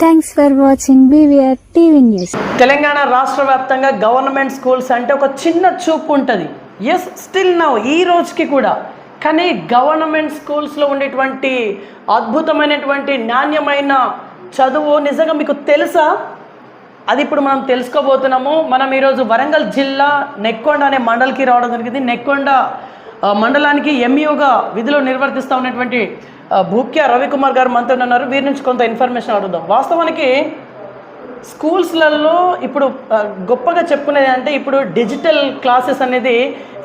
Thanks for watching BVR TV news Telangana రాష్ట్ర వ్యాప్తంగా government schools అంటే ఒక చిన్న చూపు ఉంటుంది. ఎస్ స్టిల్ నౌ ఈ రోజుకి కూడా. కానీ గవర్నమెంట్ స్కూల్స్లో ఉండేటువంటి అద్భుతమైనటువంటి నాణ్యమైన చదువు నిజంగా మీకు తెలుసా? అది ఇప్పుడు మనం తెలుసుకోబోతున్నాము. మనం ఈరోజు వరంగల్ జిల్లా నెక్కొండ అనే మండలికి రావడం జరిగింది. నెక్కొండ మండలానికి ఎంఈఓగా విధులు నిర్వర్తిస్తూ ఉన్నటువంటి భూక్యా రవికుమార్ గారు మనతో ఉన్నారు. వీరి నుంచి కొంత ఇన్ఫర్మేషన్ అడుగుదాం. వాస్తవానికి స్కూల్స్లలో ఇప్పుడు గొప్పగా చెప్పుకునేది అంటే ఇప్పుడు డిజిటల్ క్లాసెస్ అనేది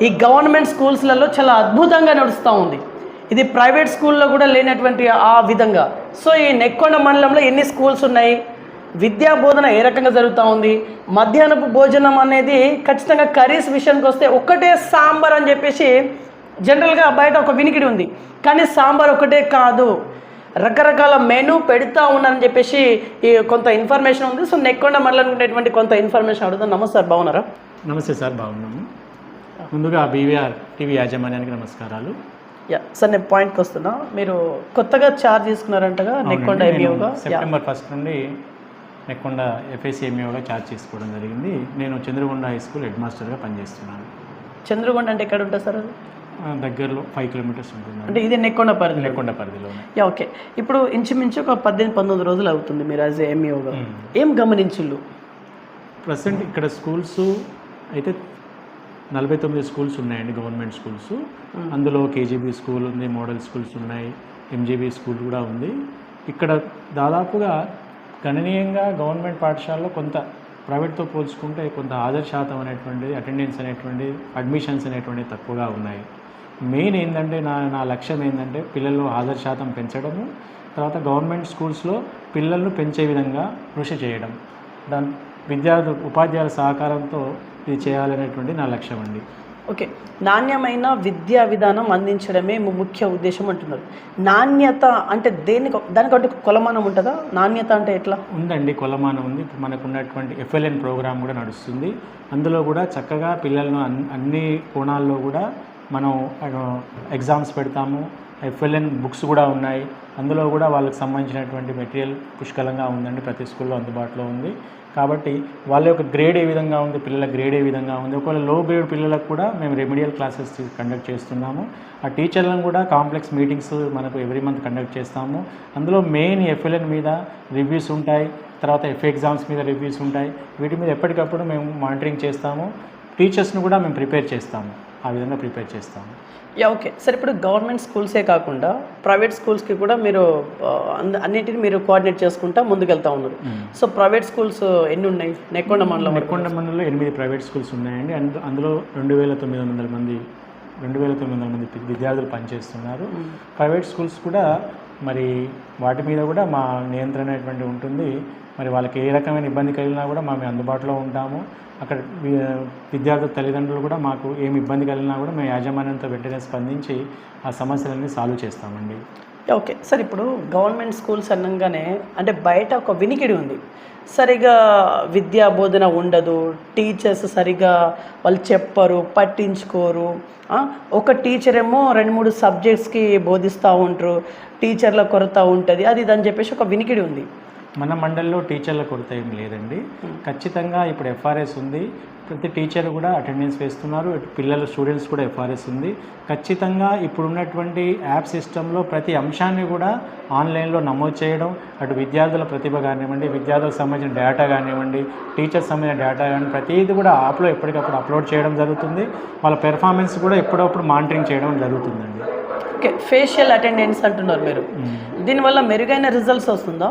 ఈ గవర్నమెంట్ స్కూల్స్లలో చాలా అద్భుతంగా నడుస్తూ ఉంది. ఇది ప్రైవేట్ స్కూల్లో కూడా లేనటువంటి ఆ విధంగా. సో ఈ నెక్కొండ మండలంలో ఎన్ని స్కూల్స్ ఉన్నాయి? విద్యా బోధన ఏ రకంగా జరుగుతూ ఉంది? మధ్యాహ్నపు భోజనం అనేది ఖచ్చితంగా కర్రీస్ విషయానికి వస్తే ఒక్కటే సాంబార్ అని చెప్పేసి జనరల్గా బయట ఒక వినికిడి ఉంది. కానీ సాంబార్ ఒకటే కాదు. రకరకాల మెనూ పెడతా ఉన్నారని చెప్పేసి ఈ కొంత ఇన్ఫర్మేషన్ ఉంది. సో నెక్కొండ మండలం ఉండేటువంటి కొంత ఇన్ఫర్మేషన్ అడుగుతాం నమస్తే సార్ బాగున్నారా? నమస్తే సార్ బాగున్నాము. ముందుగా బీవీఆర్ టీవీ యాజమాన్యానికి నమస్కారాలు. యా సార్ నేను పాయింట్కి వస్తున్నా. మీరు కొత్తగా చార్జ్ తీసుకున్నారంటగా నెక్కొండ ఎంఈఓగా సెప్టెంబర్ ఫస్ట్ నుండి నెక్కొండ ఎఫ్ఎస్సి ఎంఈఓగా ఛార్జ్ చేసుకోవడం జరిగింది. నేను చంద్రగొండ హై స్కూల్ హెడ్ మాస్టర్గా పనిచేస్తున్నాను. చంద్రగొండ అంటే ఎక్కడ ఉంటుంది సార్ అది? దగ్గరలో ఫైవ్ కిలోమీటర్స్ ఉంటుంది అంటే ఇది నెక్కొండ పరిధి నెక్కొండ పరిధిలోనే. Ya okay. ఇప్పుడు ఇంచుమించు ఒక పద్దెనిమిది పంతొమ్మిది రోజులు అవుతుంది మీరు యాజ్ ఎంఈఓగా మ్మ్. ఏం గమనించుళ్ళు? ప్రజెంట్ ఇక్కడ స్కూల్స్ అయితే నలభై తొమ్మిది స్కూల్స్ ఉన్నాయండి గవర్నమెంట్ స్కూల్స్ అందులో కేజీబీ స్కూల్ ఉంది మోడల్ స్కూల్స్ ఉన్నాయి ఎంజీబీ స్కూల్ కూడా ఉంది. ఇక్కడ దాదాపుగా గణనీయంగా గవర్నమెంట్ పాఠశాలలో కొంత ప్రైవేట్తో పోల్చుకుంటే కొంత హాజరు శాతం అనేటువంటిది అటెండెన్స్ అనేటువంటిది అడ్మిషన్స్ అనేటువంటివి తక్కువగా ఉన్నాయి. మెయిన్ ఏంటంటే నా నా లక్ష్యం ఏంటంటే పిల్లల్లో హాజరు శాతం పెంచడము తర్వాత గవర్నమెంట్ స్కూల్స్లో పిల్లలను పెంచే విధంగా కృషి చేయడం. దాని విద్యార్థి ఉపాధ్యాయుల సహకారంతో ఇది చేయాలనేటువంటి నా లక్ష్యం అండి. ఓకే. నాణ్యమైన విద్యా విధానం అందించడమే ముఖ్య ఉద్దేశం అంటున్నారు. నాణ్యత అంటే దేనికి దానికంటే కొలమానం ఉంటుందా? నాణ్యత అంటే ఎట్లా? ఉందండి కొలమానం ఉంది. ఇప్పుడు మనకు ఉన్నటువంటి ఎఫ్ఎల్ఎన్ ప్రోగ్రామ్ కూడా నడుస్తుంది. అందులో కూడా చక్కగా పిల్లలను అన్ అన్ని కోణాల్లో కూడా మనం ఎగ్జామ్స్ పెడతాము. ఎఫ్ఎల్ఎన్ బుక్స్ కూడా ఉన్నాయి. అందులో కూడా వాళ్ళకి సంబంధించినటువంటి మెటీరియల్ పుష్కలంగా ఉందండి. ప్రతి స్కూల్లో అందుబాటులో ఉంది. కాబట్టి వాళ్ళ యొక్క గ్రేడ్ ఏ విధంగా ఉంది పిల్లల గ్రేడ్ ఏ విధంగా ఉంది. ఒకవేళ లో గ్రేడ్ పిల్లలకు కూడా మేము రెమిడియల్ క్లాసెస్ కండక్ట్ చేస్తున్నాము. ఆ టీచర్లను కూడా కాంప్లెక్స్ మీటింగ్స్ మనకు ఎవ్రీ మంత్ కండక్ట్ చేస్తాము. అందులో మెయిన్ ఎఫ్ఎల్ఎన్ మీద రివ్యూస్ ఉంటాయి. తర్వాత ఎఫ్ ఎగ్జామ్స్ మీద రివ్యూస్ ఉంటాయి. వీటి మీద ఎప్పటికప్పుడు మేము మానిటరింగ్ చేస్తాము. టీచర్స్ను కూడా మేము ప్రిపేర్ చేస్తాము. ఆ విధంగా ప్రిపేర్ చేస్తాము. యా ఓకే సార్ ఇప్పుడు గవర్నమెంట్ స్కూల్సే కాకుండా ప్రైవేట్ స్కూల్స్కి కూడా మీరు అన్నిటిని మీరు కోఆర్డినేట్ చేసుకుంటా ముందుకెళ్తా ఉన్నారు. సో ప్రైవేట్ స్కూల్స్ ఎన్ని ఉన్నాయి? నెక్కొండ మండలం వరకు? నెక్కొండ మండలంలో ఎనిమిది ప్రైవేట్ స్కూల్స్ ఉన్నాయండి. అందు అందులో రెండు వేల తొమ్మిది వందల మంది రెండు వేల తొమ్మిది వందల మంది విద్యార్థులు పనిచేస్తున్నారు. ప్రైవేట్ స్కూల్స్ కూడా మరి వాటి మీద కూడా మా నియంత్రణ అనేటువంటి ఉంటుంది. మరి వాళ్ళకి ఏ రకమైన ఇబ్బంది కలిగినా కూడా మేము అందుబాటులో ఉంటాము. అక్కడ విద్యార్థుల తల్లిదండ్రులు కూడా మాకు ఏమి ఇబ్బంది కలిగినా కూడా మేము యాజమాన్యంతో వెంటనే స్పందించి ఆ సమస్యలన్నీ సాల్వ్ చేస్తామండి. ఓకే. సార్ ఇప్పుడు గవర్నమెంట్ స్కూల్స్ అనగానే అంటే బయట ఒక వినికిడి ఉంది. సరిగా విద్యా బోధన ఉండదు. టీచర్స్ సరిగా వాళ్ళు చెప్పరు పట్టించుకోరు. ఒక టీచర్ ఏమో రెండు మూడు సబ్జెక్ట్స్కి బోధిస్తూ ఉంటారు టీచర్ల కొరత ఉంటుంది. అది ఇదని అని చెప్పేసి ఒక వినికిడి ఉంది. మన మండలిలో టీచర్ల కొరత ఏం లేదండి. ఖచ్చితంగా ఇప్పుడు ఎఫ్ఆర్ఎస్ ఉంది. ప్రతి టీచర్ కూడా అటెండెన్స్ వేస్తున్నారు. ఇటు పిల్లలు స్టూడెంట్స్ కూడా ఎఫ్ఆర్ఎస్ ఉంది. ఖచ్చితంగా ఇప్పుడు ఉన్నటువంటి యాప్ సిస్టంలో ప్రతి అంశాన్ని కూడా ఆన్లైన్లో నమోదు చేయడం అటు విద్యార్థుల ప్రతిభ కానివ్వండి విద్యార్థులకు సంబంధించిన డేటా కానివ్వండి టీచర్స్ సంబంధించిన డేటా కానివ్వండి ప్రతిదీ కూడా యాప్లో ఎప్పటికప్పుడు అప్లోడ్ చేయడం జరుగుతుంది. వాళ్ళ పెర్ఫార్మెన్స్ కూడా ఎప్పుడప్పుడు మానిటరింగ్ చేయడం జరుగుతుందండి. ఓకే ఫేషియల్ అటెండెన్స్ అంటున్నారు మీరు. దీనివల్ల మెరుగైన రిజల్ట్స్ వస్తుందా?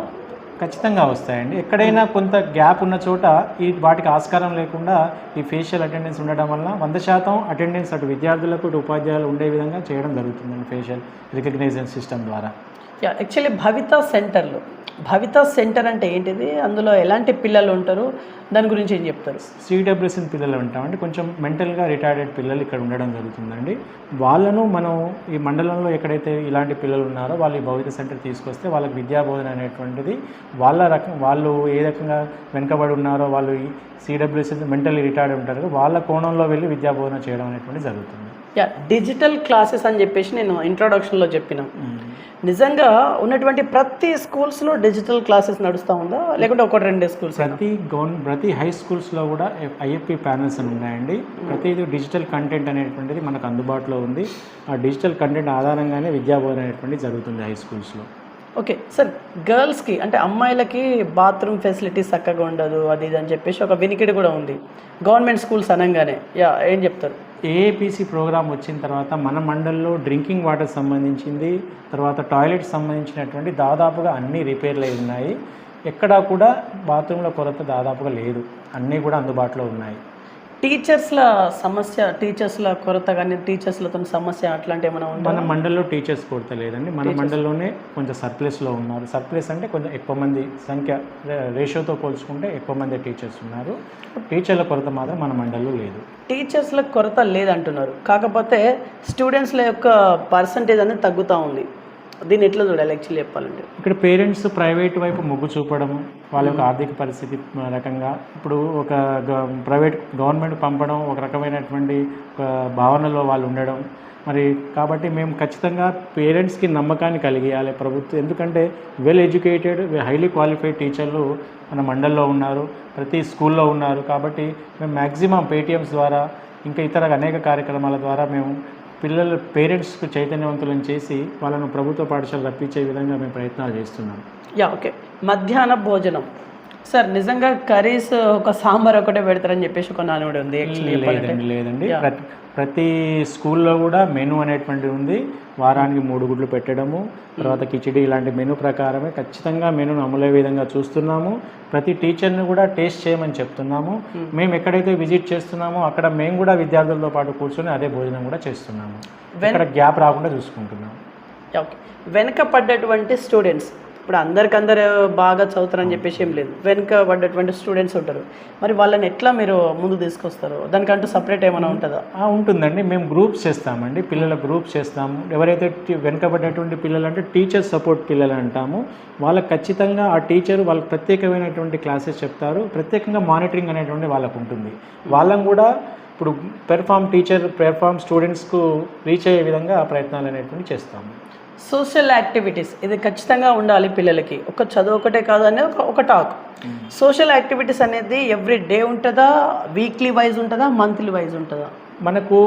ఖచ్చితంగా వస్తాయండి. ఎక్కడైనా కొంత గ్యాప్ ఉన్న చోట ఈ వాటికి ఆస్కారం లేకుండా ఈ ఫేషియల్ అటెండెన్స్ ఉండడం వల్ల వంద శాతం అటెండెన్స్ అటు విద్యార్థులకు ఇటు ఉపాధ్యాయులు ఉండే విధంగా చేయడం జరుగుతుందండి ఫేషియల్ రికగ్నైజేషన్ సిస్టమ్ ద్వారా. యాక్చువల్లీ భవిత సెంటర్లో. భవిత సెంటర్ అంటే ఏంటిది? అందులో ఎలాంటి పిల్లలు ఉంటారు? దాని గురించి ఏం చెప్తారు? సిడబ్ల్యూసిన్ పిల్లలు ఉంటామండి కొంచెం మెంటల్గా రిటైర్డెడ్ పిల్లలు ఇక్కడ ఉండడం జరుగుతుందండి. వాళ్ళను మనం ఈ మండలంలో ఎక్కడైతే ఇలాంటి పిల్లలు ఉన్నారో వాళ్ళు ఈ భౌతిక సెంటర్ తీసుకొస్తే వాళ్ళకి విద్యా బోధన అనేటువంటిది వాళ్ళ రకం వాళ్ళు ఏ రకంగా వెనుకబడి ఉన్నారో వాళ్ళు ఈ సిడబ్ల్యూఎస్ఎన్ మెంటల్లీ రిటైర్డ్ ఉంటారు వాళ్ళ కోణంలో వెళ్ళి విద్యా బోధన చేయడం అనేటువంటిది జరుగుతుంది. యా డిజిటల్ క్లాసెస్ అని చెప్పేసి నేను ఇంట్రొడక్షన్లో చెప్పిన. నిజంగా ఉన్నటువంటి ప్రతి స్కూల్స్లో డిజిటల్ క్లాసెస్ నడుస్తూ ఉందా? లేకుంటే ఒకటి రెండే స్కూల్స్ ప్రతి గవర్న ప్రతి హై స్కూల్స్లో కూడా ఐఎఫ్పి ప్యానల్స్ అని ఉన్నాయండి. ప్రతిది డిజిటల్ కంటెంట్ అనేటువంటిది మనకు అందుబాటులో ఉంది. ఆ డిజిటల్ కంటెంట్ ఆధారంగానే విద్యాబోధన అనేటువంటిది జరుగుతుంది హై స్కూల్స్లో ఓకే సార్ గర్ల్స్కి అంటే అమ్మాయిలకి బాత్రూమ్ ఫెసిలిటీస్ చక్కగా ఉండదు అది ఇది అని చెప్పేసి ఒక వినికిడి కూడా ఉంది. గవర్నమెంట్ స్కూల్స్ అనగానే. యా ఏం చెప్తారు? ఏఏపీసీ ప్రోగ్రామ్ వచ్చిన తర్వాత మన మండల్లో డ్రింకింగ్ వాటర్ సంబంధించింది తర్వాత టాయిలెట్ సంబంధించినటువంటి దాదాపుగా అన్ని రిపేర్లు అయి ఉన్నాయి. ఎక్కడా కూడా బాత్రూంల కొరత దాదాపుగా లేదు. అన్నీ కూడా అందుబాటులో ఉన్నాయి. టీచర్స్ల సమస్య టీచర్స్ల కొరత కానీ టీచర్స్లతో సమస్య అట్లాంటి ఏమైనా ఉందా? మన మండల్లో టీచర్స్ కొరత లేదండి. మన మండల్లోనే కొంచెం సర్ప్లస్లో ఉన్నారు. సర్ప్లస్ అంటే కొంచెం ఎక్కువ మంది సంఖ్య రేషియోతో పోల్చుకుంటే ఎక్కువ మంది టీచర్స్ ఉన్నారు. టీచర్ల కొరత మాత్రం మన మండల్లో లేదు. టీచర్స్ల కొరత లేదంటున్నారు. కాకపోతే స్టూడెంట్స్ల యొక్క పర్సంటేజ్ అనేది తగ్గుతూ ఉంది. దీన్ని ఎట్లా చూడాలి? యాక్చువల్లీ చెప్పాలంటే. ఇక్కడ పేరెంట్స్ ప్రైవేట్ వైపు మొగ్గు చూపడము వాళ్ళ యొక్క ఆర్థిక పరిస్థితి రకంగా. ఇప్పుడు ఒక గ- ప్రైవేట్ గవర్నమెంట్ పంపడం ఒక రకమైనటువంటి ఒక భావనలో వాళ్ళు ఉండడం. మరి కాబట్టి మేము ఖచ్చితంగా పేరెంట్స్కి నమ్మకాన్ని కలిగియాలి ప్రభుత్వం. ఎందుకంటే వెల్ ఎడ్యుకేటెడ్ హైలీ క్వాలిఫైడ్ టీచర్లు మన మండల్లో ఉన్నారు ప్రతి స్కూల్లో ఉన్నారు. కాబట్టి మేము మ్యాక్సిమం పేటిఎమ్స్ ద్వారా ఇంకా ఇతర అనేక కార్యక్రమాల ద్వారా మేము పిల్లలు పేరెంట్స్కు చైతన్యవంతులను చేసి వాళ్ళను ప్రభుత్వ పాఠశాల రప్పించే విధంగా మేము ప్రయత్నాలు చేస్తున్నాం. Yeah okay. మధ్యాహ్న భోజనం. సార్ నిజంగా కర్రీస్ ఒక సాంబార్ ఒకటే పెడతారని చెప్పేసి ఒక నానుడి ఉంది లేదండి లేదండి. ప్రతి స్కూల్లో కూడా మెను అనేటువంటిది ఉంది. వారానికి మూడు గుడ్లు పెట్టడము తర్వాత కిచిడి ఇలాంటి మెను ప్రకారమే ఖచ్చితంగా మెనును అమలే విధంగా చూస్తున్నాము. ప్రతి టీచర్ని కూడా టేస్ట్ చేయమని చెప్తున్నాము. మేము ఎక్కడైతే విజిట్ చేస్తున్నామో అక్కడ మేము కూడా విద్యార్థులతో పాటు కూర్చొని అదే భోజనం కూడా చేస్తున్నాము. ఇక్కడ గ్యాప్ రాకుండా చూసుకుంటున్నాము. ఓకే వెనక పడ్డటువంటి స్టూడెంట్స్ ఇప్పుడు అందరికందరు బాగా చదువుతారని చెప్పేసి ఏం లేదు. వెనక పడ్డటువంటి స్టూడెంట్స్ ఉంటారు. మరి వాళ్ళని ఎట్లా మీరు ముందు తీసుకొస్తారు? దానికంటూ సపరేట్ ఏమైనా ఉంటుందా? ఉంటుందండి. మేము గ్రూప్స్ చేస్తామండి. పిల్లల గ్రూప్స్ చేస్తాము. ఎవరైతే వెనుకబడ్డటువంటి పిల్లలు అంటే టీచర్ సపోర్ట్ పిల్లలు అంటాము. వాళ్ళకి ఖచ్చితంగా ఆ టీచర్ వాళ్ళకి ప్రత్యేకమైనటువంటి క్లాసెస్ చెప్తారు. ప్రత్యేకంగా మానిటరింగ్ అనేటువంటి వాళ్ళకు ఉంటుంది. వాళ్ళని కూడా ఇప్పుడు పెర్ఫామ్ టీచర్ పెర్ఫామ్ స్టూడెంట్స్కు రీచ్ అయ్యే విధంగా ప్రయత్నాలు అనేటువంటి చేస్తాము. సోషల్ యాక్టివిటీస్ ఇది ఖచ్చితంగా ఉండాలి పిల్లలకి. ఒక చదువు ఒకటే కాదు అనేది ఒక ఒక టాక్ సోషల్ యాక్టివిటీస్ అనేది ఎవ్రీ డే ఉంటుందా? వీక్లీ వైజ్ ఉంటుందా? మంత్లీ వైజ్ ఉంటుందా? మనకు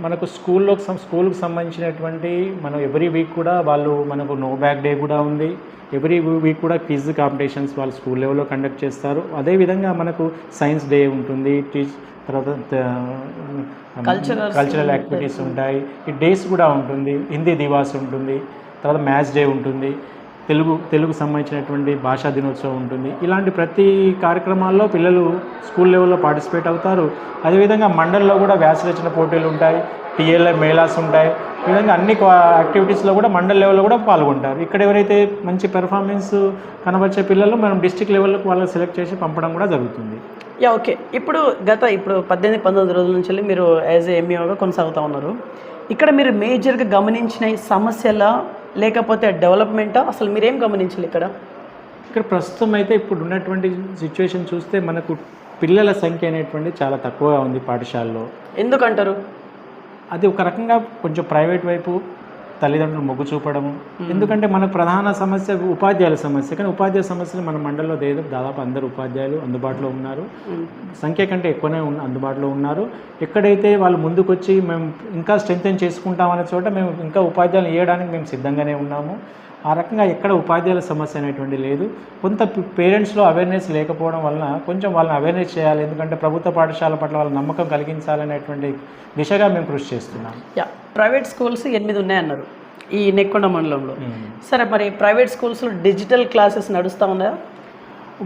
మనకు స్కూల్లో స్కూల్కి సంబంధించినటువంటి మనం ఎవ్రీ వీక్ కూడా వాళ్ళు మనకు నో బ్యాక్ డే కూడా ఉంది. ఎవ్రీ వీక్ కూడా క్విజ్ కాంపిటీషన్స్ వాళ్ళు స్కూల్ లెవెల్లో కండక్ట్ చేస్తారు. అదేవిధంగా మనకు సైన్స్ డే ఉంటుంది. టీచ్ తర్వాత Cultural కల్చరల్ యాక్టివిటీస్ ఉంటాయి. ఈ డేస్ కూడా ఉంటుంది. హిందీ దివాస్ ఉంటుంది. తర్వాత మ్యాథ్స్ డే ఉంటుంది. తెలుగు తెలుగు సంబంధించినటువంటి భాషా దినోత్సవం ఉంటుంది. ఇలాంటి ప్రతి కార్యక్రమాల్లో పిల్లలు స్కూల్ లెవెల్లో పార్టిసిపేట్ అవుతారు. అదేవిధంగా మండల్లో కూడా వ్యాస రచన పోటీలు ఉంటాయి. టీఎల్ఐ మేళాస్ ఉంటాయి. ఈ విధంగా అన్ని యాక్టివిటీస్లో కూడా మండల్ లెవెల్లో కూడా పాల్గొంటారు. ఇక్కడ ఎవరైతే మంచి పెర్ఫార్మెన్స్ కనబరిచే పిల్లలు మనం డిస్టిక్ లెవెల్కి వాళ్ళని సెలెక్ట్ చేసి పంపడం కూడా జరుగుతుంది. Yeah okay. ఇప్పుడు గత ఇప్పుడు పద్దెనిమిది పంతొమ్మిది రోజుల నుంచి వెళ్ళి మీరు యాజ్ ఏ ఎంఈఓగా కొనసాగుతూ ఉన్నారు. ఇక్కడ మీరు మేజర్గా గమనించిన సమస్యల లేకపోతే డెవలప్మెంటా? అసలు మీరేం గమనించాలి ఇక్కడ? ఇక్కడ ప్రస్తుతం అయితే ఇప్పుడు ఉన్నటువంటి సిచ్యువేషన్ చూస్తే మనకు పిల్లల సంఖ్య అనేటువంటి చాలా తక్కువగా ఉంది పాఠశాలలో. ఎందుకంటారు? అది ఒక రకంగా కొంచెం ప్రైవేట్ వైపు తల్లిదండ్రులు మొగ్గు చూపడము. ఎందుకంటే మనకు ప్రధాన సమస్య ఉపాధ్యాయుల సమస్య. కానీ ఉపాధ్యాయ సమస్యలు మన మండలంలో లేదు. దాదాపు అందరు ఉపాధ్యాయులు అందుబాటులో ఉన్నారు. సంఖ్య కంటే ఎక్కువనే ఉన్న అందుబాటులో ఉన్నారు. ఎక్కడైతే వాళ్ళు ముందుకొచ్చి మేము ఇంకా స్ట్రెంగ్తెన్ చేసుకుంటామనే చోట మేము ఇంకా ఉపాధ్యాయులు ఇవ్వడానికి మేము సిద్ధంగానే ఉన్నాము. ఆ రకంగా ఎక్కడ ఉపాధ్యాయుల సమస్య అనేటువంటి లేదు. కొంత పేరెంట్స్లో అవేర్నెస్ లేకపోవడం వలన కొంచెం వాళ్ళని అవేర్నెస్ చేయాలి. ఎందుకంటే ప్రభుత్వ పాఠశాల పట్ల వాళ్ళ నమ్మకం కలిగించాలనేటువంటి దిశగా మేము కృషి చేస్తున్నాం. యా ప్రైవేట్ స్కూల్స్ ఎనిమిది ఉన్నాయన్నారు. ఈ నెక్కొండ మండలంలో. సరే మరి ప్రైవేట్ స్కూల్స్లో డిజిటల్ క్లాసెస్ నడుస్తూ ఉన్నాయా?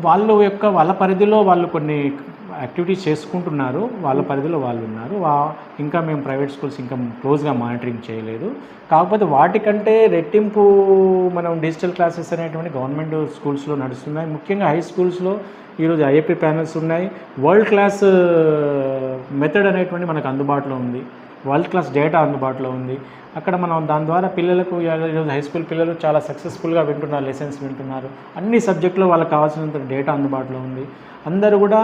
వాళ్ళ యొక్క వాళ్ళ పరిధిలో వాళ్ళు కొన్ని యాక్టివిటీస్ చేసుకుంటున్నారు. వాళ్ళ పరిధిలో వాళ్ళు ఉన్నారు. ఇంకా మేము ప్రైవేట్ స్కూల్స్ ఇంకా క్లోజ్గా మానిటరింగ్ చేయలేదు. కాకపోతే వాటికంటే రెట్టింపు మనం డిజిటల్ క్లాసెస్ అనేటువంటి గవర్నమెంట్ స్కూల్స్లో నడుస్తున్నాయి. ముఖ్యంగా హై స్కూల్స్లో ఈరోజు ఐఏపీ ప్యానల్స్ ఉన్నాయి. వరల్డ్ క్లాస్ మెథడ్ అనేటువంటి మనకు అందుబాటులో ఉంది. వరల్డ్ క్లాస్ డేటా అందుబాటులో ఉంది. అక్కడ మనం దాని ద్వారా పిల్లలకు ఈరోజు హై స్కూల్ పిల్లలు చాలా సక్సెస్ఫుల్గా వింటున్నారు లెసన్స్ వింటున్నారు. అన్ని సబ్జెక్టులో వాళ్ళకి కావాల్సినంత డేటా అందుబాటులో ఉంది. అందరూ కూడా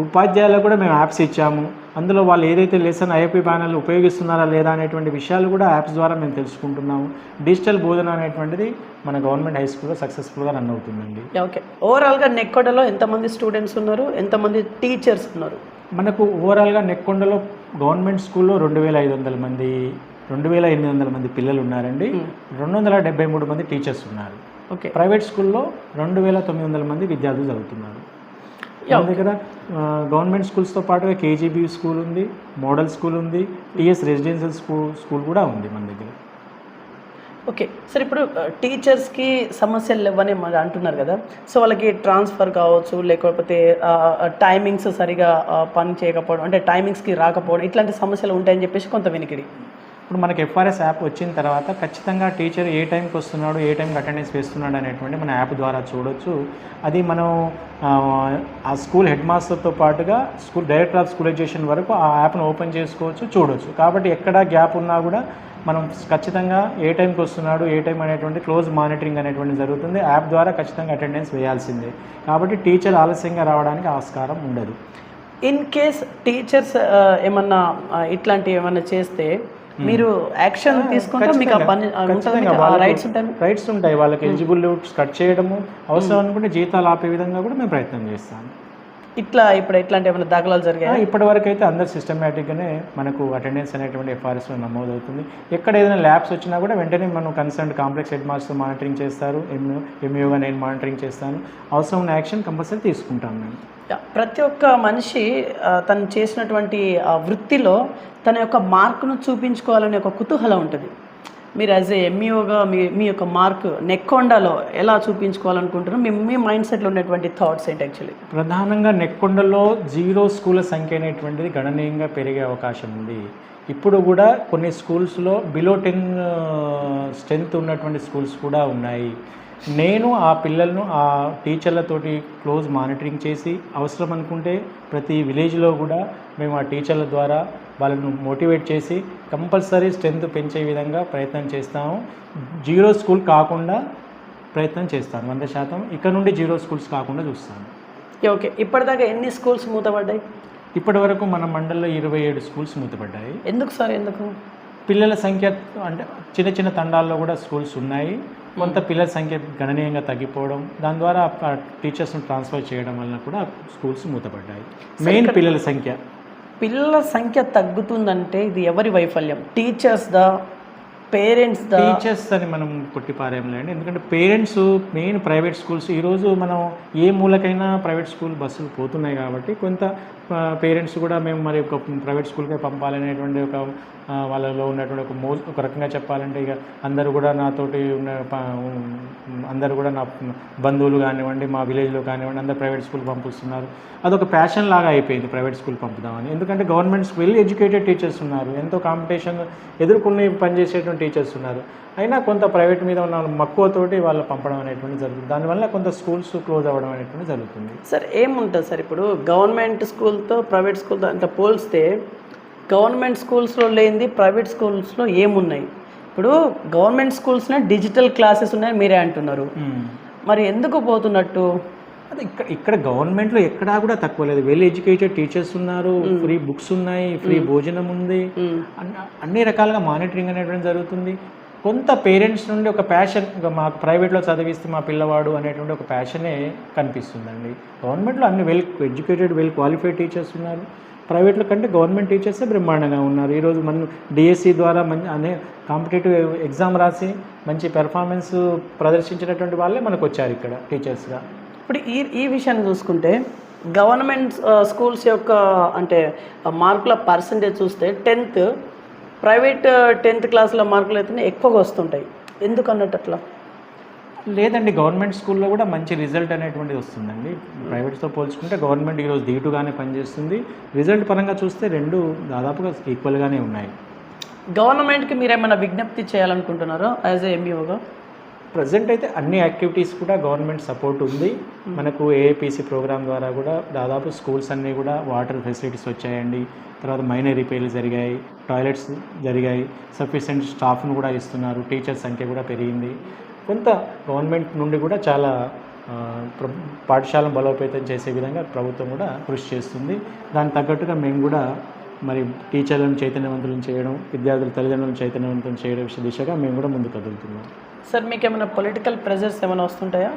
ఉపాధ్యాయులకు కూడా మేము యాప్స్ ఇచ్చాము. అందులో వాళ్ళు ఏదైతే లెసన్ ఐఐపీ ప్యానల్ ఉపయోగిస్తున్నారా లేదా అనేటువంటి విషయాలు కూడా యాప్స్ ద్వారా మేము తెలుసుకుంటున్నాము. డిజిటల్ బోధన అనేటువంటిది మన గవర్నమెంట్ హై స్కూల్లో సక్సెస్ఫుల్గా రన్ అవుతుందండి. ఓకే ఓవరాల్గా నెక్కొండలో ఎంతమంది స్టూడెంట్స్ ఉన్నారు? ఎంతమంది టీచర్స్ ఉన్నారు? మనకు ఓవరాల్గా నెక్కొండలో గవర్నమెంట్ స్కూల్లో రెండు వేల ఐదు వందల మంది రెండు వేల ఎనిమిది వందల మంది పిల్లలు ఉన్నారండి రెండు వందల డెబ్బై మూడు మంది టీచర్స్ ఉన్నారు. ఓకే. ప్రైవేట్ స్కూల్లో రెండు వేల తొమ్మిది వందల మంది విద్యార్థులు చదువుతున్నారు. మన దగ్గర గవర్నమెంట్ స్కూల్స్తో పాటుగా కేజీబీ స్కూల్ ఉంది మోడల్ స్కూల్ ఉంది టీఎస్ రెసిడెన్షియల్ స్కూల్ స్కూల్ కూడా ఉంది మన దగ్గర. ఓకే. సార్ ఇప్పుడు టీచర్స్కి సమస్యలు లేవని మరి అంటున్నారు కదా. సో వాళ్ళకి ట్రాన్స్ఫర్ కావచ్చు లేకపోతే టైమింగ్స్ సరిగా పని చేయకపోవడం అంటే టైమింగ్స్కి రాకపోవడం ఇట్లాంటి సమస్యలు ఉంటాయని చెప్పేసి కొంత వినికిడి ఇప్పుడు మనకి ఎఫ్ఆర్ఎస్ యాప్ వచ్చిన తర్వాత ఖచ్చితంగా టీచర్ ఏ టైంకి వస్తున్నాడు ఏ టైంకి అటెండెన్స్ వేస్తున్నాడు అనేటువంటి మన యాప్ ద్వారా చూడొచ్చు. అది మనం ఆ, స్కూల్ హెడ్ మాస్టర్తో పాటుగా school director of school education వరకు ఆ యాప్ను ఓపెన్ చేసుకోవచ్చు చూడొచ్చు. కాబట్టి ఎక్కడ గ్యాప్ ఉన్నా కూడా మనం ఖచ్చితంగా ఏ టైంకి వస్తున్నాడు ఏ టైం అనేటువంటి క్లోజ్ మానిటరింగ్ అనేటువంటి జరుగుతుంది. యాప్ ద్వారా ఖచ్చితంగా అటెండెన్స్ వేయాల్సిందే. కాబట్టి టీచర్ ఆలస్యంగా రావడానికి ఆస్కారం ఉండదు. ఇన్ కేస్ టీచర్స్ ఏమన్నా ఇట్లాంటివి ఏమన్నా చేస్తే మీరు యాక్షన్ తీసుకుంటే మీకు ఆ పని రైట్స్ ఉంటాయి. రైట్స్ ఉంటాయి. వాళ్ళకి ఎలిజిబుల్ కట్ చేయడము అవసరం అనుకుంటే జీతాలు ఆపే విధంగా కూడా మేము ప్రయత్నం చేస్తాము ఇట్లా ఇప్పుడు ఇట్లాంటి ఏమైనా దాఖలాలు జరిగాయి? ఇప్పటి వరకు అయితే అందరు సిస్టమేటిక్గానే మనకు అటెండెన్స్ అనేటువంటి ఎఫ్ఆర్ఎస్లో నమోదవుతుంది. ఎక్కడ ఏదైనా ల్యాబ్స్ వచ్చినా కూడా వెంటనే మనం concern complex head master monitoring చేస్తారు ఎంఈఓ ఎంఈఓగా నేను మానిటరింగ్ చేస్తాను. అవసరం ఉన్న యాక్షన్ కంపల్సరీ తీసుకుంటాం మేము. ప్రతి ఒక్క మనిషి తను చేసినటువంటి వృత్తిలో తన యొక్క మార్కును చూపించుకోవాలనే ఒక కుతూహలం ఉంటుంది. మీరు యాజ్ ఏ ఎంఈఓగా మీ మీ యొక్క మార్క్ నెక్కొండలో ఎలా చూపించుకోవాలనుకుంటున్నారు? మీ మీ మైండ్ సెట్లో ఉన్నటువంటి థాట్స్ ఏంటి యాక్చువల్లీ? ప్రధానంగా నెక్కొండలో జీరో స్కూల్ సంఖ్య అనేటువంటిది గణనీయంగా పెరిగే అవకాశం ఉంది. ఇప్పుడు కూడా కొన్ని స్కూల్స్లో బిలో టెన్ స్ట్రెంత్ ఉన్నటువంటి స్కూల్స్ కూడా ఉన్నాయి. నేను ఆ పిల్లలను ఆ టీచర్లతోటి క్లోజ్ మానిటరింగ్ చేసి అవసరం అనుకుంటే ప్రతి విలేజ్లో కూడా మేము ఆ టీచర్ల ద్వారా వాళ్ళను మోటివేట్ చేసి కంపల్సరీ స్ట్రెంత్ పెంచే విధంగా ప్రయత్నం చేస్తాము. జీరో స్కూల్ కాకుండా ప్రయత్నం చేస్తాను వంద శాతం. ఇక్కడ నుండి జీరో స్కూల్స్ కాకుండా చూస్తాను. ఓకే ఇప్పటిదాకా ఎన్ని స్కూల్స్ మూతపడ్డాయి? ఇప్పటి వరకు మన మండలంలో ఇరవై ఏడు స్కూల్స్ మూతపడ్డాయి. ఎందుకు సార్ ఎందుకు? పిల్లల సంఖ్య అంటే చిన్న చిన్న తండాల్లో కూడా స్కూల్స్ ఉన్నాయి. కొంత పిల్లల సంఖ్య గణనీయంగా తగ్గిపోవడం దాని ద్వారా టీచర్స్ను ట్రాన్స్ఫర్ చేయడం వలన కూడా స్కూల్స్ మూతపడ్డాయి. మెయిన్ పిల్లల సంఖ్య. పిల్లల సంఖ్య తగ్గుతుందంటే ఇది ఎవరి వైఫల్యం? టీచర్స్ దా పేరెంట్స్ టీచర్స్ అని మనం కొట్టిపారేయలేండి ఎందుకంటే పేరెంట్స్ మెయిన్ ప్రైవేట్ స్కూల్స్ ఈరోజు మనం ఏ మూలకైనా ప్రైవేట్ స్కూల్ బస్సులు పోతున్నాయి కాబట్టి కొంత పేరెంట్స్ కూడా మేము మరి ఒక ప్రైవేట్ స్కూల్కే పంపాలనేటువంటి ఒక వాళ్ళలో ఉన్నటువంటి ఒక మో ఒక రకంగా చెప్పాలంటే ఇక అందరూ కూడా నాతోటి ఉన్న అందరూ కూడా నా బంధువులు కానివ్వండి మా విలేజ్లో కానివ్వండి అందరూ ప్రైవేట్ స్కూల్ పంపిస్తున్నారు. అదొక ప్యాషన్ లాగా అయిపోయింది ప్రైవేట్ స్కూల్ పంపుదామని. ఎందుకంటే గవర్నమెంట్ స్కూల్ ఎడ్యుకేటెడ్ టీచర్స్ ఉన్నారు. ఎంతో కాంపిటీషన్ ఎదుర్కొని పనిచేసేటువంటి టీచర్స్ ఉన్నారు. అయినా కొంత ప్రైవేట్ మీద ఉన్న మక్కువతోటి వాళ్ళు పంపడం అనేటువంటి జరుగుతుంది. దానివల్ల కొంత స్కూల్స్ క్లోజ్ అవ్వడం అనేటువంటి జరుగుతుంది. సార్ ఏముంటుంది సార్ ఇప్పుడు? గవర్నమెంట్ స్కూల్ స్కూల్తో ప్రైవేట్ స్కూల్తో అంత పోల్స్తే గవర్నమెంట్ స్కూల్స్లో లేనిది ప్రైవేట్ స్కూల్స్లో ఏమున్నాయి? ఇప్పుడు గవర్నమెంట్ స్కూల్స్నే డిజిటల్ క్లాసెస్ ఉన్నాయని మీరే అంటున్నారు. మరి ఎందుకు పోతున్నట్టు? అదే ఇక్కడ ఇక్కడ గవర్నమెంట్లో ఎక్కడా కూడా తక్కువ లేదు. వెల్ ఎడ్యుకేటెడ్ టీచర్స్ ఉన్నారు ఫ్రీ బుక్స్ ఉన్నాయి ఫ్రీ భోజనం ఉంది. అన్ని రకాలుగా మానిటరింగ్ అనేటువంటి జరుగుతుంది. కొంత పేరెంట్స్ నుండి ఒక ప్యాషన్ మాకు ప్రైవేట్లో చదివిస్తే మా పిల్లవాడు అనేటువంటి ఒక ప్యాషనే కనిపిస్తుందండి. గవర్నమెంట్లో అన్ని well educated well qualified teachers ఉన్నారు. ప్రైవేట్లో కంటే గవర్నమెంట్ టీచర్సే బ్రహ్మాండంగా ఉన్నారు. ఈరోజు మనం డిఎస్సి ద్వారా మంచి అనే కాంపిటేటివ్ ఎగ్జామ్ రాసి మంచి పెర్ఫార్మెన్స్ ప్రదర్శించినటువంటి వాళ్ళే మనకు వచ్చారు ఇక్కడ టీచర్స్గా ఇప్పుడు ఈ ఈ విషయాన్ని చూసుకుంటే గవర్నమెంట్ స్కూల్స్ uh, యొక్క అంటే uh, మార్కుల పర్సంటేజ్ చూస్తే టెన్త్ ప్రైవేట్ టెన్త్ క్లాసుల మార్కులు అయితే ఎక్కువగా వస్తుంటాయి. ఎందుకు అన్నట్టు అట్లా? లేదండి గవర్నమెంట్ స్కూల్లో కూడా మంచి రిజల్ట్ అనేటువంటిది వస్తుందండి. ప్రైవేట్తో పోల్చుకుంటే గవర్నమెంట్ ఈరోజు ధీటుగానే పనిచేస్తుంది. రిజల్ట్ పరంగా చూస్తే రెండు దాదాపుగా ఈక్వల్గానే ఉన్నాయి. గవర్నమెంట్కి మీరు ఏమైనా విజ్ఞప్తి చేయాలనుకుంటున్నారో యాజ్ ఏ ఎంఈఓగా? ప్రజెంట్ అయితే అన్ని యాక్టివిటీస్ కూడా గవర్నమెంట్ సపోర్ట్ ఉంది. మనకు ఏఏపీసీ ప్రోగ్రామ్ ద్వారా కూడా దాదాపు స్కూల్స్ అన్నీ కూడా వాటర్ ఫెసిలిటీస్ వచ్చాయండి. తర్వాత మైనర్ రిపేర్లు జరిగాయి. టాయిలెట్స్ జరిగాయి. సఫిషియెంట్ స్టాఫ్ను కూడా ఇస్తున్నారు. టీచర్స్ సంఖ్య కూడా పెరిగింది. కొంత గవర్నమెంట్ నుండి కూడా చాలా పాఠశాలను బలోపేతం చేసే విధంగా ప్రభుత్వం కూడా కృషి చేస్తుంది. దానికి తగ్గట్టుగా మేము కూడా మరి టీచర్లను చైతన్యవంతులను చేయడం విద్యార్థుల తల్లిదండ్రులను చైతన్యవంతం చేయడం దిశగా మేము కూడా ముందుకు కదులుతున్నాం. సార్ మీకు ఏమైనా పొలిటికల్ ప్రెజర్స్ ఏమైనా వస్తుంటాయా?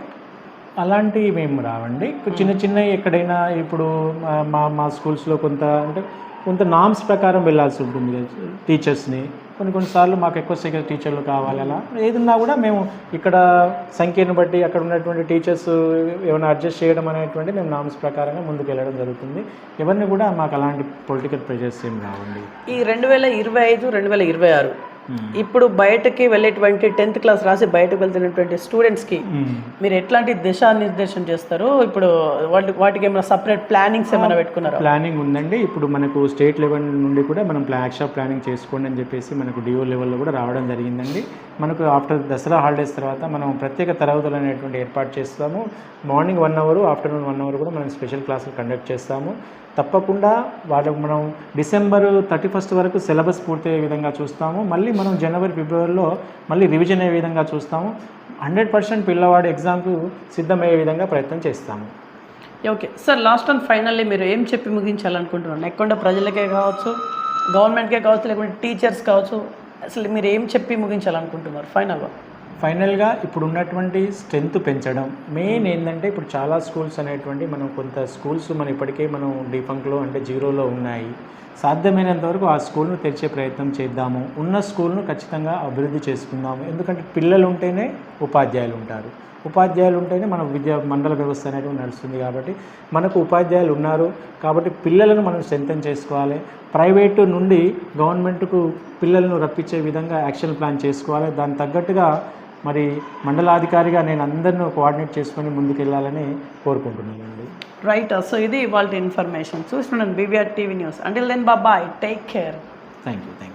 అలాంటివి మేము రావండి. చిన్న చిన్నవి ఎక్కడైనా ఇప్పుడు మా- మా మా స్కూల్స్లో కొంత అంటే కొంత నామ్స్ ప్రకారం వెళ్ళాల్సి ఉంటుంది టీచర్స్ని కొన్ని కొన్నిసార్లు మాకు ఎక్కువ సెక్యూర్ టీచర్లు కావాలి అలా. ఏదన్నా కూడా మేము ఇక్కడ సంఖ్యను బట్టి అక్కడ ఉన్నటువంటి టీచర్స్ ఏమైనా అడ్జస్ట్ చేయడం అనేటువంటి మేము నామ్స్ ప్రకారంగా ముందుకు వెళ్ళడం జరుగుతుంది. ఎవరిని కూడా మాకు అలాంటి పొలిటికల్ ప్రెషర్స్ ఏం రావండి. ఈ రెండు వేల ఇరవై ఐదు రెండు వేల ఇరవై ఆరు ఇప్పుడు బయటకి వెళ్ళేటువంటి టెన్త్ క్లాస్ రాసి బయటకు వెళ్తున్నటువంటి స్టూడెంట్స్కి మీరు ఎట్లాంటి దిశానిర్దేశం చేస్తారు ఇప్పుడు వాటి వాటికి ఏమైనా సపరేట్ ప్లానింగ్స్ ఏమైనా పెట్టుకున్నారా? ప్లానింగ్ ఉందండి. ఇప్పుడు మనకు స్టేట్ లెవెల్ నుండి కూడా మనం ప్లా యాక్షన్ ప్లానింగ్ చేసుకోండి అని చెప్పేసి మనకు డిఓ లెవెల్లో కూడా రావడం జరిగిందండి. మనకు ఆఫ్టర్ దసరా హాలిడేస్ తర్వాత మనం ప్రత్యేక తరగతులు అనేటువంటి ఏర్పాటు చేస్తాము. Morning one hour afternoon one hour కూడా మనం స్పెషల్ క్లాసులు కండక్ట్ చేస్తాము. తప్పకుండా వాళ్ళకు మనం డిసెంబర్ థర్టీ ఫస్ట్ వరకు సిలబస్ పూర్తయ్యే విధంగా చూస్తాము. మళ్ళీ మనం జనవరి ఫిబ్రవరిలో మళ్ళీ రివిజన్ అయ్యే విధంగా చూస్తాము. హండ్రెడ్ పర్సెంట్ పిల్లవాడు ఎగ్జామ్కు సిద్ధమయ్యే విధంగా ప్రయత్నం చేస్తాము. Okay sir last and finally మీరు ఏం చెప్పి ముగించాలనుకుంటున్నారు? లేకుండా ప్రజలకే కావచ్చు గవర్నమెంట్కే కావచ్చు లేకుంటే టీచర్స్ కావచ్చు అసలు మీరు ఏం చెప్పి ముగించాలనుకుంటున్నారు? ఫైనల్గా ఫైనల్గా ఇప్పుడు ఉన్నటువంటి స్ట్రెంత్ పెంచడం. మెయిన్ ఏంటంటే ఇప్పుడు చాలా స్కూల్స్ అనేటువంటి మనం కొంత స్కూల్స్ మనం ఇప్పటికే మనం డిఫంక్లో అంటే జీరోలో ఉన్నాయి. సాధ్యమైనంత వరకు ఆ స్కూల్ను తెరిచే ప్రయత్నం చేద్దాము. ఉన్న స్కూల్ను ఖచ్చితంగా అభివృద్ధి చేసుకుందాము. ఎందుకంటే పిల్లలు ఉంటేనే ఉపాధ్యాయులు ఉంటారు ఉపాధ్యాయులు ఉంటేనే మన విద్యా మండల వ్యవస్థ అనేది నడుస్తుంది కాబట్టి మనకు ఉపాధ్యాయులు ఉన్నారు కాబట్టి పిల్లలను మనం స్ట్రెంథన్ చేసుకోవాలి. ప్రైవేటు నుండి గవర్నమెంట్కు పిల్లలను రప్పించే విధంగా యాక్షన్ ప్లాన్ చేసుకోవాలి. దానికి తగ్గట్టుగా మండలాధికారిగా నేను అందరిని కోఆర్డినేట్ చేసుకొని ముందుకెళ్ళాలని కోరుకుంటున్నానండి. రైట్ సో ఇది వాళ్ళ ఇన్ఫర్మేషన్. చూస్తున్నాను BVR TV news until then బాబాయ్ take care thank you thank you